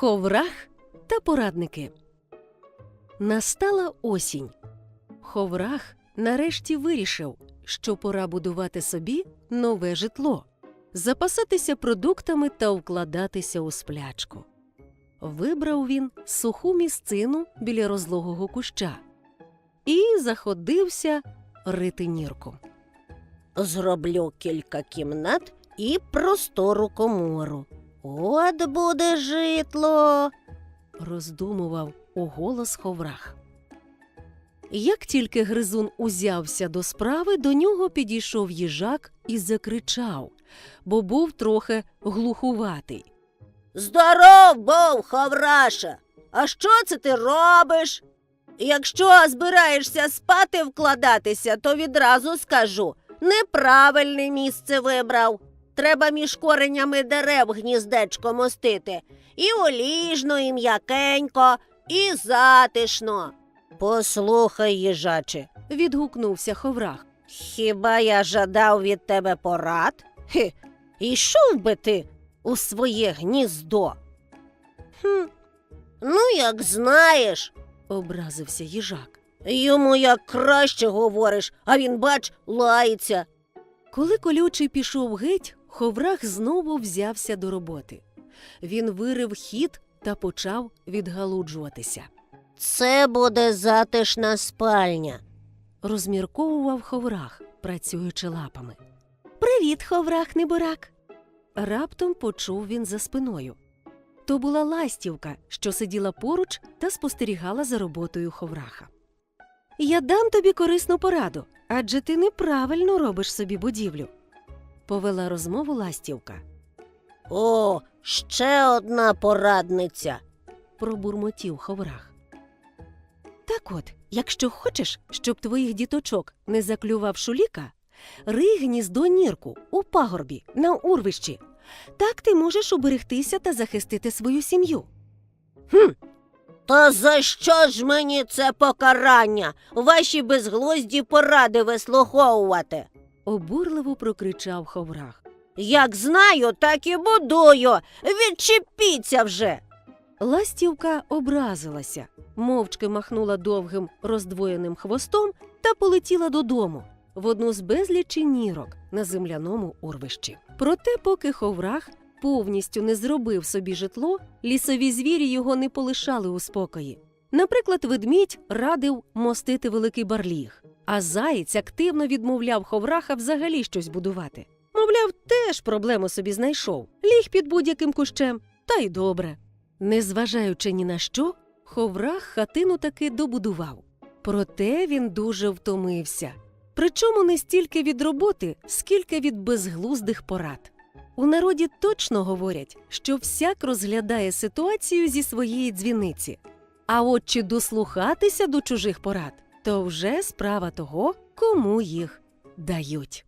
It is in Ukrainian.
Ховрах та порадники. Настала осінь. Ховрах нарешті вирішив, що пора будувати собі нове житло, запасатися продуктами та вкладатися у сплячку. Вибрав він суху місцину біля розлогого куща і заходився рити нірку. Зроблю кілька кімнат і простору комору. От буде житло. роздумував уголос Ховрах. Як тільки гризун узявся до справи, до нього підійшов їжак і закричав, бо був трохи глухуватий. Здоров був, Хавраша. А що це ти робиш? Якщо збираєшся спати вкладатися, то відразу скажу неправильне місце вибрав. Треба між коренями дерев гніздечко мостити. І оліжно, і м'якенько, і затишно. Послухай, їжаче, Відгукнувся Ховрах. хіба я жадав від тебе порад? Хе, ішов би ти у своє гніздо. Хм, ну, як знаєш, Образився їжак. йому як краще говориш, а він, бач, лається. Коли колючий пішов геть, Ховрах знову взявся до роботи. Він вирив хід та почав відгалуджуватися. Це буде затишна спальня. Розмірковував Ховрах, працюючи лапами. Привіт, Ховрах неборак. Раптом почув він за спиною. То була ластівка, що сиділа поруч та спостерігала за роботою Ховраха. Я дам тобі корисну пораду, адже ти неправильно робиш собі будівлю. Повела розмову ластівка. О, ще одна порадниця. пробурмотів Ховрах. Так от, якщо хочеш, щоб твоїх діточок не заклював шуліка, рий гніздо нірку у пагорбі на урвищі. Так ти можеш уберегтися та захистити свою сім'ю. Та за що ж мені це покарання? Ваші безглузді поради вислуховувати. Обурливо прокричав Ховрах. Як знаю, так і будую. Відчепіться вже. Ластівка образилася, мовчки махнула довгим роздвоєним хвостом та полетіла додому в одну з безлічі нірок на земляному урвищі. Проте, поки Ховрах повністю не зробив собі житло, лісові звірі його не полишали у спокої. Наприклад, ведмідь радив мостити великий барліг, а заєць активно відмовляв Ховраха взагалі щось будувати. Мовляв, теж проблему собі знайшов, ліг під будь-яким кущем, та й добре. Незважаючи ні на що, Ховрах хатину таки добудував. Проте він дуже втомився. Причому не стільки від роботи, скільки від безглуздих порад. У народі точно говорять, що всяк розглядає ситуацію зі своєї дзвіниці. А от чи дослухатися до чужих порад, то вже справа того, кому їх дають.